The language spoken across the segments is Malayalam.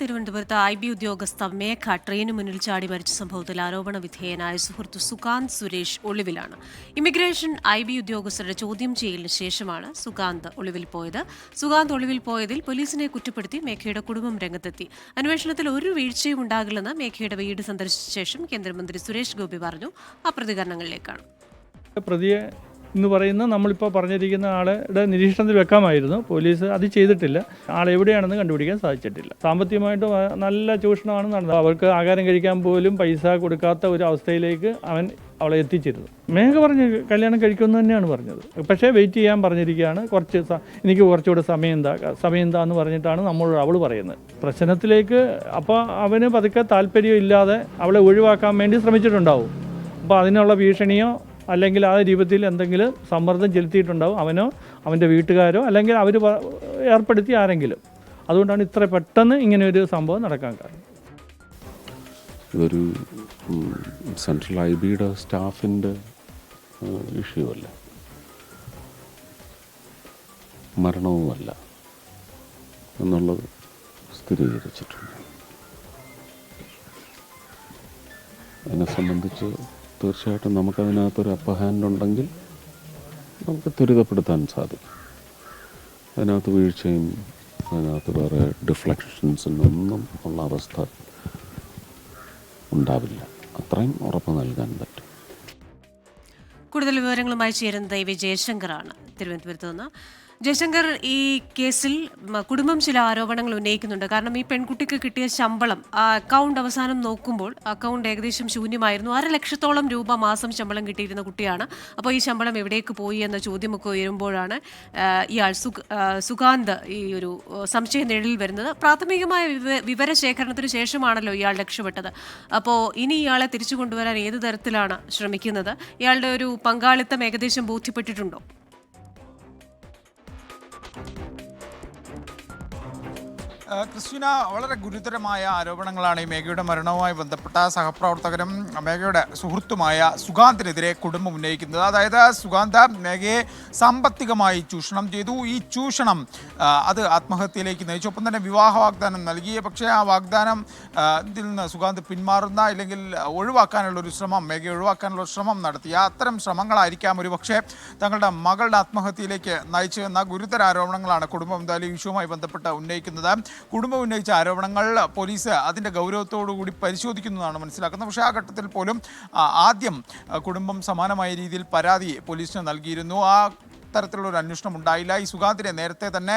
തിരുവനന്തപുരത്ത് ഐ ബി ഉദ്യോഗസ്ഥ മേഘ ട്രെയിനു മുന്നിൽ ചാടി മരിച്ച സംഭവത്തിൽ ആരോപണ വിധേയനായ സുഹൃത്ത് സുകാന്ത് സുരേഷ് ഒളിവിലാണ്. ഇമിഗ്രേഷൻ ഐ ബി ഉദ്യോഗസ്ഥരുടെ ചോദ്യം ചെയ്യലിന് ശേഷമാണ് സുകാന്ത് ഒളിവിൽ പോയത്. സുകാന്ത് ഒളിവിൽ പോയതിൽ പോലീസിനെ കുറ്റപ്പെടുത്തി മേഘയുടെ കുടുംബം രംഗത്തെത്തി. അന്വേഷണത്തിൽ ഒരു വീഴ്ചയും ഉണ്ടാകില്ലെന്ന് മേഘയുടെ വീട് സന്ദർശിച്ച ശേഷം കേന്ദ്രമന്ത്രി സുരേഷ് ഗോപി പറഞ്ഞു. ആ പ്രതികരണങ്ങളിലേക്കാണ്. പ്രതിയെ എന്ന് പറയുന്ന നമ്മളിപ്പോൾ പറഞ്ഞിരിക്കുന്ന ആളുടെ നിരീക്ഷണത്തിൽ വെക്കാമായിരുന്നു. പോലീസ് അത് ചെയ്തിട്ടില്ല. ആൾ എവിടെയാണെന്ന് കണ്ടുപിടിക്കാൻ സാധിച്ചിട്ടില്ല. സാമ്പത്തികമായിട്ട് നല്ല ചൂഷണമാണ് നടന്നത്. അവർക്ക് ആഹാരം കഴിക്കാൻ പോലും പൈസ കൊടുക്കാത്ത ഒരു അവസ്ഥയിലേക്ക് അവൻ അവളെ എത്തിച്ചിരുന്നു. മേഘ പറഞ്ഞ് കല്യാണം കഴിക്കുമെന്ന് തന്നെയാണ് പറഞ്ഞത്. പക്ഷേ വെയിറ്റ് ചെയ്യാൻ പറഞ്ഞിരിക്കുകയാണ്. കുറച്ച് എനിക്ക് കുറച്ചുകൂടെ സമയം എന്താ സമയം എന്താ എന്ന് പറഞ്ഞിട്ടാണ് നമ്മൾ അവൾ പറയുന്നത്. പ്രശ്നത്തിലേക്ക് അപ്പോൾ അവന് പതുക്കെ താല്പര്യം ഇല്ലാതെ അവളെ ഒഴിവാക്കാൻ വേണ്ടി ശ്രമിച്ചിട്ടുണ്ടാവും. അപ്പോൾ അതിനുള്ള ഭീഷണിയോ അല്ലെങ്കിൽ ആ രൂപത്തിൽ എന്തെങ്കിലും സമ്മർദ്ദം ചെലുത്തിയിട്ടുണ്ടാവും. അവനോ അവന്റെ വീട്ടുകാരോ അല്ലെങ്കിൽ അവർ ഏർപ്പെടുത്തി ആരെങ്കിലും. അതുകൊണ്ടാണ് ഇത്ര പെട്ടെന്ന് ഇങ്ങനെ ഒരു സംഭവം നടക്കാൻ കാരണം. ഇതൊരു സെൻട്രൽ ഐ ബിയുടെ സ്റ്റാഫിന്റെ ഇഷ്യൂ അല്ല മരണവുമല്ല എന്നുള്ളത് സ്ഥിരീകരിച്ചിട്ടുണ്ട്. എന്നെ സംബന്ധിച്ച് തീർച്ചയായിട്ടും നമുക്കതിനകത്തൊരു അപ്പർ ഹാൻഡ് ഉണ്ടെങ്കിൽ നമുക്ക് ത്വരിതപ്പെടുത്താൻ സാധിക്കും. അതിനകത്ത് വീഴ്ചയും അതിനകത്ത് വേറെ ഡിഫ്ലക്ഷൻസിനൊന്നും ഉള്ള അവസ്ഥ ഉണ്ടാവില്ല. അത്രയും ഉറപ്പ് നൽകാൻ പറ്റും. കൂടുതൽ വിവരങ്ങളുമായി ചേരുന്നത് വി ജയശങ്കറാണ്. തിരുവനന്തപുരത്ത് നിന്ന് ജയശങ്കർ ഈ കേസിൽ കുടുംബം ചില ആരോപണങ്ങൾ ഉന്നയിക്കുന്നുണ്ട്. കാരണം ഈ പെൺകുട്ടിക്ക് കിട്ടിയ ശമ്പളം ആ അക്കൗണ്ട് അവസാനം നോക്കുമ്പോൾ അക്കൗണ്ട് ഏകദേശം ശൂന്യമായിരുന്നു. അര ലക്ഷത്തോളം രൂപ മാസം ശമ്പളം കിട്ടിയിരുന്ന കുട്ടിയാണ്. അപ്പോൾ ഈ ശമ്പളം എവിടേക്ക് പോയി എന്ന ചോദ്യമൊക്കെ ഉയരുമ്പോഴാണ് ഇയാൾ സുഖാന്ത് ഈ ഒരു സംശയ നിഴലിൽ വരുന്നത്. പ്രാഥമികമായ വിവ- വിവരശേഖരണത്തിന് ശേഷമാണല്ലോ ഇയാൾ രക്ഷപ്പെട്ടത്. അപ്പോൾ ഇനി ഇയാളെ തിരിച്ചു കൊണ്ടുവരാൻ ഏത് തരത്തിലാണ് ശ്രമിക്കുന്നത്? ഇയാളുടെ ഒരു പങ്കാളിത്തം ഏകദേശം ബോധ്യപ്പെട്ടിട്ടുണ്ടോ? ക്രിസ്റ്റീന വളരെ ഗുരുതരമായ ആരോപണങ്ങളാണ് ഈ മേഘയുടെ മരണവുമായി ബന്ധപ്പെട്ട സഹപ്രവർത്തകരും മേഘയുടെ സുഹൃത്തുമായ സുഗാന്തിനെതിരെ കുടുംബം ഉന്നയിക്കുന്നത്. അതായത് സുഗാന്ത മേഘയെ സാമ്പത്തികമായി ചൂഷണം ചെയ്തു. ഈ ചൂഷണം അത് ആത്മഹത്യയിലേക്ക് നയിച്ചു. ഒപ്പം തന്നെ വിവാഹ വാഗ്ദാനം നൽകി. പക്ഷേ ആ വാഗ്ദാനം ഇതിൽ നിന്ന് സുഗാന്ത് പിന്മാറുന്ന അല്ലെങ്കിൽ ഒഴിവാക്കാനുള്ള ഒരു ശ്രമം മേഘയെ ഒഴിവാക്കാനുള്ള ശ്രമം നടത്തി. അത്തരം ശ്രമങ്ങളായിരിക്കാം ഒരു പക്ഷേ തങ്ങളുടെ മകളുടെ ആത്മഹത്യയിലേക്ക് നയിച്ചു എന്ന ഗുരുതര ആരോപണങ്ങളാണ് കുടുംബം എന്തായാലും ഈ വിഷയവുമായി ബന്ധപ്പെട്ട് ഉന്നയിക്കുന്നത്. കുടുംബം ഉന്നയിച്ച ആരോപണങ്ങൾ പോലീസ് അതിന്റെ കൂടി പരിശോധിക്കുന്നതാണ് മനസ്സിലാക്കുന്നത്. പക്ഷേ ആ ഘട്ടത്തിൽ പോലും ആദ്യം കുടുംബം സമാനമായ രീതിയിൽ പരാതി പോലീസിന് നൽകിയിരുന്നു. ആ തരത്തിലുള്ള ഒരു അന്വേഷണം ഉണ്ടായില്ല. ഈ സുഗാന്തിനെ നേരത്തെ തന്നെ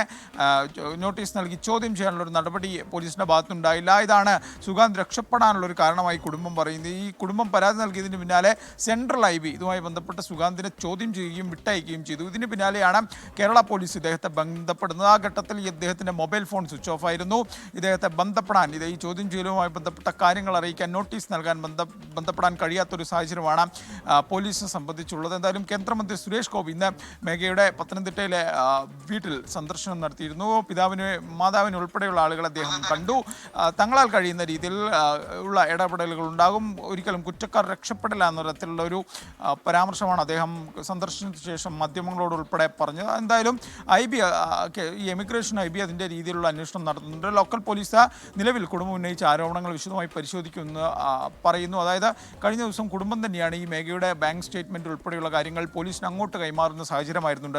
നോട്ടീസ് നൽകി ചോദ്യം ചെയ്യാനുള്ള ഒരു നടപടി പോലീസിന്റെ ഭാഗത്തുനിന്നുണ്ടായില്ല. ഇതാണ് സുഗാന്ത് രക്ഷപ്പെടാനുള്ള ഒരു കാരണമായി കുടുംബം പറയുന്നത്. ഈ കുടുംബം പരാതി നൽകിയതിന് പിന്നാലെ സെൻട്രൽ ഐ ബി ഇതുമായി ബന്ധപ്പെട്ട സുഗാന്തിനെ ചോദ്യം ചെയ്യുകയും വിട്ടയക്കുകയും ചെയ്തു. ഇതിന് പിന്നാലെയാണ് കേരള പോലീസ് ഇദ്ദേഹത്തെ ബന്ധപ്പെടുന്നത്. ആ ഘട്ടത്തിൽ ഇദ്ദേഹത്തിന്റെ മൊബൈൽ ഫോൺ സ്വിച്ച് ഓഫ് ആയിരുന്നു. ഇദ്ദേഹത്തെ ബന്ധപ്പെടാൻ ഇത് ഈ ചോദ്യം ചെയ്യലുമായി ബന്ധപ്പെട്ട കാര്യങ്ങൾ അറിയിക്കാൻ നോട്ടീസ് നൽകാൻ ബന്ധ ബന്ധപ്പെടാൻ കഴിയാത്തൊരു സാഹചര്യമാണ് പോലീസിനെ സംബന്ധിച്ചുള്ളത്. എന്തായാലും കേന്ദ്രമന്ത്രി സുരേഷ് ഗോപി ഇന്ന് മേഘയുടെ പത്തനംതിട്ടയിലെ വീട്ടിൽ സന്ദർശനം നടത്തിയിരുന്നു. പിതാവിന് മാതാവിന് ഉൾപ്പെടെയുള്ള ആളുകൾ അദ്ദേഹം കണ്ടു. തങ്ങളാൽ കഴിയുന്ന രീതിയിൽ ഉള്ള ഇടപെടലുകൾ ഉണ്ടാകും. ഒരിക്കലും കുറ്റക്കാർ രക്ഷപ്പെടില്ല എന്ന തരത്തിലുള്ള ഒരു പരാമർശമാണ് അദ്ദേഹം സന്ദർശനത്തിന് ശേഷം മാധ്യമങ്ങളോട് ഉൾപ്പെടെ പറഞ്ഞത്. എന്തായാലും ഐ ബി ഈ എമിഗ്രേഷൻ ഐ ബി അതിന്റെ രീതിയിലുള്ള അന്വേഷണം നടത്തുന്നുണ്ട്. ലോക്കൽ പോലീസ് നിലവിൽ കുടുംബം ഉന്നയിച്ച ആരോപണങ്ങൾ വിശദമായി പരിശോധിക്കുമെന്ന് പറയുന്നു. അതായത് കഴിഞ്ഞ ദിവസം കുടുംബം തന്നെയാണ് ഈ മേഘയുടെ ബാങ്ക് സ്റ്റേറ്റ്മെന്റ് ഉൾപ്പെടെയുള്ള കാര്യങ്ങൾ പോലീസിന് അങ്ങോട്ട് കൈമാറുന്ന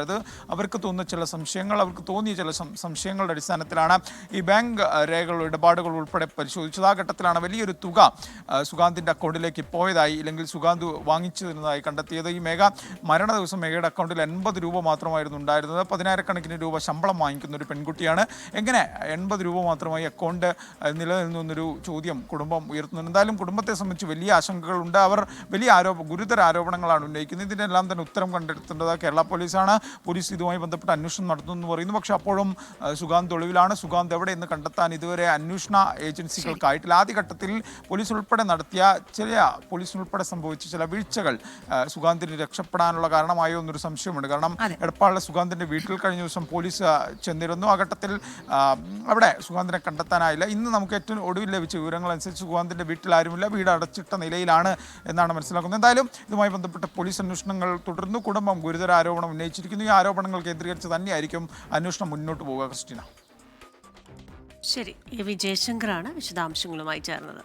അത് അവർക്ക് തോന്നുന്ന ചില സംശയങ്ങൾ അവർക്ക് തോന്നിയ ചില സംശയങ്ങളുടെ അടിസ്ഥാനത്തിലാണ് ഈ ബാങ്ക് രേഖകളുടെ ഇടപാടുകൾ ഉൾപ്പെടെ പരിശോധിച്ചത്. ആ ഘട്ടത്തിലാണ് വലിയൊരു തുക സുഗാന്തിന്റെ അക്കൗണ്ടിലേക്ക് പോയതായി അല്ലെങ്കിൽ സുഗാന്ത് വാങ്ങിച്ചിരുന്നതായി കണ്ടെത്തിയത്. ഈ മേഘ മരണ ദിവസം മേഘയുടെ അക്കൗണ്ടിൽ എൺപത് രൂപ മാത്രമായിരുന്നു ഉണ്ടായിരുന്നത്. പതിനായിരക്കണക്കിന് രൂപ ശമ്പളം വാങ്ങിക്കുന്ന ഒരു പെൺകുട്ടിയാണ്. എങ്ങനെ എൺപത് രൂപ മാത്രമായി അക്കൗണ്ട് എന്നൊരു ചോദ്യം കുടുംബം ഉയർത്തുന്നുണ്ട്. എന്തായാലും കുടുംബത്തെ സംബന്ധിച്ച് വലിയ ആശങ്കകളുണ്ട്. അവർ വലിയ ആരോപ ഗുരുതര ആരോപണങ്ങളാണ് ഉന്നയിക്കുന്നത്. ഇതിനെല്ലാം തന്നെ ഉത്തരം കണ്ടെത്തേണ്ടത് കേരള പോലീസാണ്. പോലീസ് ഇതുമായി ബന്ധപ്പെട്ട് അന്വേഷണം നടത്തുന്നു എന്ന് പറയുന്നു. പക്ഷേ അപ്പോഴും സുഗാന്ത് ഒളിവിലാണ്. സുഗാന്ത് എവിടെ എന്ന് കണ്ടെത്താൻ ഇതുവരെ അന്വേഷണ ഏജൻസികൾക്കായിട്ടില്ല. ആദ്യഘട്ടത്തിൽ പോലീസ് ഉൾപ്പെടെ നടത്തിയ ചില പോലീസ് ഉൾപ്പെടെ സംഭവിച്ച ചില വീഴ്ചകൾ സുഗാന്തിന് രക്ഷപ്പെടാനുള്ള കാരണമായോ എന്നൊരു സംശയമുണ്ട്. കാരണം എടപ്പാളിലെ സുഗാന്തിന്റെ വീട്ടിൽ കഴിഞ്ഞ ദിവസം പോലീസ് ചെന്നിരുന്നു. ആ ഘട്ടത്തിൽ അവിടെ സുഗാന്തിനെ കണ്ടെത്താനായില്ല. ഇന്ന് നമുക്ക് ഏറ്റവും ഒടുവിൽ ലഭിച്ച വിവരങ്ങൾ അനുസരിച്ച് സുഗാന്തിന്റെ വീട്ടിൽ ആരുമില്ല. വീട് അടച്ചിട്ട നിലയിലാണ് എന്നാണ് മനസ്സിലാക്കുന്നത്. എന്തായാലും ഇതുമായി ബന്ധപ്പെട്ട പോലീസ് അന്വേഷണങ്ങൾ തുടർന്നു. കുടുംബം ഗുരുതര ആരോപണം ഉന്നയിച്ചിരിക്കുന്നു ഈ ആരോപണങ്ങൾ കേന്ദ്രീകരിച്ച് തന്നെയായിരിക്കും അന്വേഷണം മുന്നോട്ട് പോവുക ക്രിസ്റ്റീന. ശരി എ വി ജയശങ്കറാണ് വിശദാംശങ്ങളുമായി ചേർന്നത്.